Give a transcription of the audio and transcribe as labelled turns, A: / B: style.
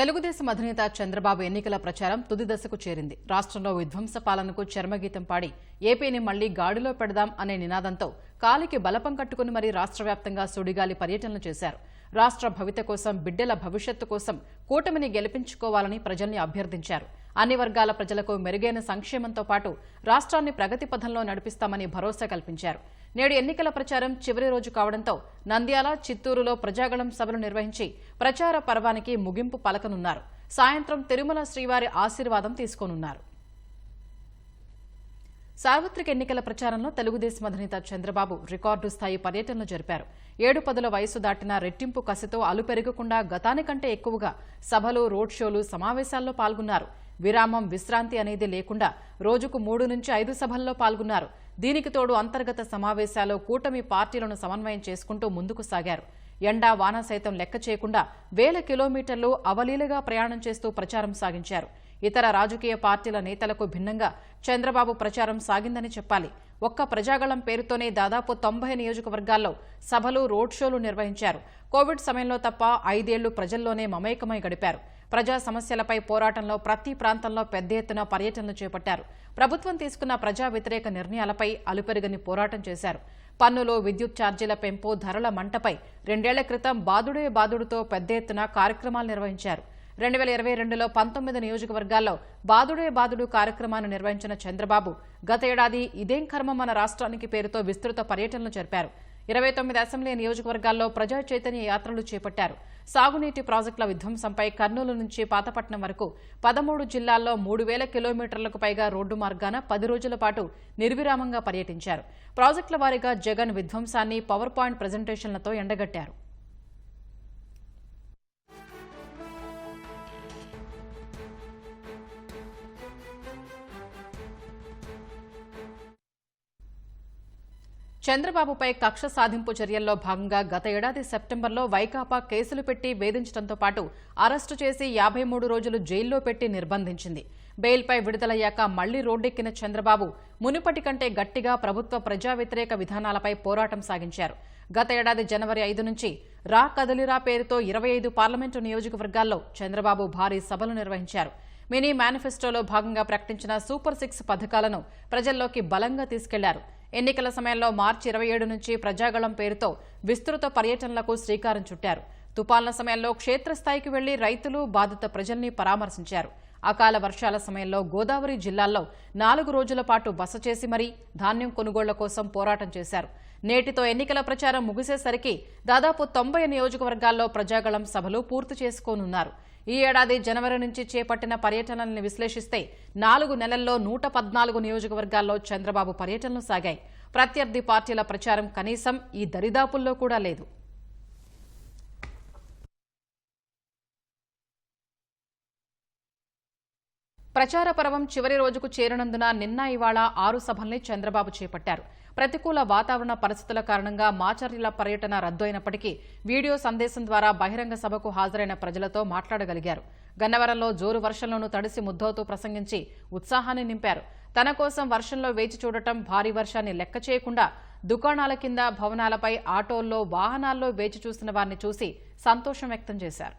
A: తెలుగుదేశం అధినేత చంద్రబాబు ఎన్నికల ప్రచారం తుది దశకు చేరింది. రాష్ట్రంలో విధ్వంస పాలనకు చర్మగీతం పాడి ఏపీని మళ్ళీ గాడిలో పెడదాం అనే నినాదంతో కాలికి బలపం కట్టుకుని మరీ రాష్ట్ర వ్యాప్తంగా సుడిగాలి పర్యటనలు చేశారు. రాష్ట్ర భవిత కోసం బిడ్డల భవిష్యత్తు కోసం కూటమిని గెలిపించుకోవాలని ప్రజల్ని అభ్యర్థించారు. అన్ని వర్గాల ప్రజలకు మెరుగైన సంక్షేమంతో పాటు రాష్ట్రాన్ని ప్రగతి పథంలో నడిపిస్తామని భరోసా కల్పించారు. నేడు ఎన్నికల ప్రచారం చివరి రోజు కావడంతో నంద్యాల చిత్తూరులో ప్రజాగళం సభలు నిర్వహించి ప్రచార పర్వానికి ముగింపు పలకనున్నారు. సాయంత్రం తిరుమల శ్రీవారి ఆశీర్వాదం తీసుకోనున్నారు. సార్వత్రిక ఎన్నికల ప్రచారంలో తెలుగుదేశం అధినేత చంద్రబాబు రికార్డు స్థాయి పర్యటనలు జరిపారు. ఏడు పదుల వయసు దాటిన రెట్టింపు కసితో అలుపెరగకుండా గతానికంటే ఎక్కువగా సభలు రోడ్ షోలు సమావేశాల్లో పాల్గొన్నారు. విరామం విశ్రాంతి అనేది లేకుండా రోజుకు మూడు నుంచి ఐదు సభల్లో పాల్గొన్నారు. దీనికి తోడు అంతర్గత సమావేశాల్లో కూటమి పార్టీలను సమన్వయం చేసుకుంటూ ముందుకు సాగారు. ఎండా వాన సైతం లెక్క చేయకుండా వేల కిలోమీటర్లు అవలీలగా ప్రయాణం చేస్తూ ప్రచారం సాగించారు. ఇతర రాజకీయ పార్టీల నేతలకు భిన్నంగా చంద్రబాబు ప్రచారం సాగిందని చెప్పాలి. ఒక్క ప్రజాగళం పేరుతోనే దాదాపు తొంభై నియోజకవర్గాల్లో సభలు రోడ్ షోలు నిర్వహించారు. కోవిడ్ సమయంలో తప్ప ఐదేళ్ళు ప్రజల్లోనే మమేకమై గడిపారు. ప్రజా సమస్యలపై పోరాటంలో ప్రతి ప్రాంతంలో పెద్ద ఎత్తున పర్యటనలు చేపట్టారు. ప్రభుత్వం తీసుకున్న ప్రజా వ్యతిరేక నిర్ణయాలపై అలుపెరుగని పోరాటం చేశారు. పన్నులు విద్యుత్ ఛార్జీల పెంపు ధరల మంటపై రెండేళ్ళ క్రితం బాదుడే బాదుడుతో పెద్ద ఎత్తున కార్యక్రమాలు నిర్వహించారు. రెండు వేల ఇరవై రెండులో పంతొమ్మిది నియోజకవర్గాల్లో బాదుడే బాదుడు కార్యక్రమాన్ని నిర్వహించిన చంద్రబాబు గత ఏడాది ఇదేం కర్మ మన రాష్ట్రానికి పేరుతో విస్తృత పర్యటనలు జరిపారు. ఇరవై తొమ్మిది అసెంబ్లీ నియోజకవర్గాల్లో ప్రజా చైతన్య యాత్రలు చేపట్టారు. సాగునీటి ప్రాజెక్టుల విధ్వంసంపై కర్నూలు నుంచి పాతపట్నం వరకు పదమూడు జిల్లాల్లో మూడు వేల కిలోమీటర్లకు పైగా రోడ్డు మార్గాన పది రోజుల పాటు నిర్విరామంగా పర్యటించారు. ప్రాజెక్టుల వారీగా జగన్ విధ్వంసాన్ని పవర్ పాయింట్ ప్రజెంటేషన్లతో ఎండగట్టారు. చంద్రబాబుపై కక్ష సాధింపు చర్యల్లో భాగంగా గత ఏడాది సెప్టెంబర్లో వైకాపా కేసులు పెట్టి వేధించడంతో పాటు అరెస్టు చేసి యాభై మూడు రోజులు జైల్లో పెట్టి నిర్బంధించింది. బెయిల్పై విడుదలయ్యాక మళ్ళీ రోడ్డెక్కిన చంద్రబాబు మునుపటి కంటే గట్టిగా ప్రభుత్వ ప్రజా వ్యతిరేక విధానాలపై పోరాటం సాగించారు. గత ఏడాది జనవరి ఐదు నుంచి రా కదలిరా పేరుతో ఇరవై ఐదు పార్లమెంటు నియోజకవర్గాల్లో చంద్రబాబు భారీ సభలు నిర్వహించారు. మినీ మేనిఫెస్టోలో భాగంగా ప్రకటించిన సూపర్ సిక్స్ పథకాలను ప్రజల్లోకి బలంగా తీసుకెళ్ళారు. ఎన్నికల సమయంలో మార్చి ఇరవై ఏడు నుంచి ప్రజాగళం పేరుతో విస్తృత పర్యటనలకు శ్రీకారం చుట్టారు. తుపాన్ల సమయంలో క్షేత్రస్థాయికి వెళ్ళి రైతులు బాధిత ప్రజల్ని పరామర్శించారు. అకాల వర్షాల సమయంలో గోదావరి జిల్లాల్లో నాలుగు రోజుల పాటు బస చేసి మరీ ధాన్యం కొనుగోళ్ళ కోసం పోరాటం చేశారు. నేటితో ఎన్నికల ప్రచారం ముగిసేసరికి దాదాపు తొంభై నియోజకవర్గాల్లో ప్రజాగళం సభలు పూర్తి చేసుకోనున్నారు. ఈ ఏడాది జనవరి నుంచి చేపట్టిన పర్యటనల్ని విశ్లేషిస్తే నాలుగు నెలల్లో నూట పద్నాలుగు నియోజకవర్గాల్లో చంద్రబాబు పర్యటనలు సాగాయి. ప్రత్యర్థి పార్టీల ప్రచారం కనీసం ఈ దరిదాపుల్లో కూడా లేదు. ప్రచార పర్వం చివరి రోజుకు చేరినందున నిన్న ఇవాళ ఆరు సభల్ని చంద్రబాబు చేపట్టారు. ప్రతికూల వాతావరణ పరిస్థితుల కారణంగా మాచర్యల పర్యటన రద్దు అయినప్పటికీ వీడియో సందేశం ద్వారా బహిరంగ సభకు హాజరైన ప్రజలతో మాట్లాడగలిగారు. గన్నవరంలో జోరు వర్షంలోనూ తడిసి ముద్దవుతూ ప్రసంగించి ఉత్సాహాన్ని నింపారు. తన కోసం వర్షంలో వేచి చూడటం భారీ వర్షాన్ని లెక్క చేయకుండా దుకాణాల కింద భవనాలపై ఆటోల్లో వాహనాల్లో వేచి చూసిన వారిని చూసి సంతోషం వ్యక్తం చేశారు.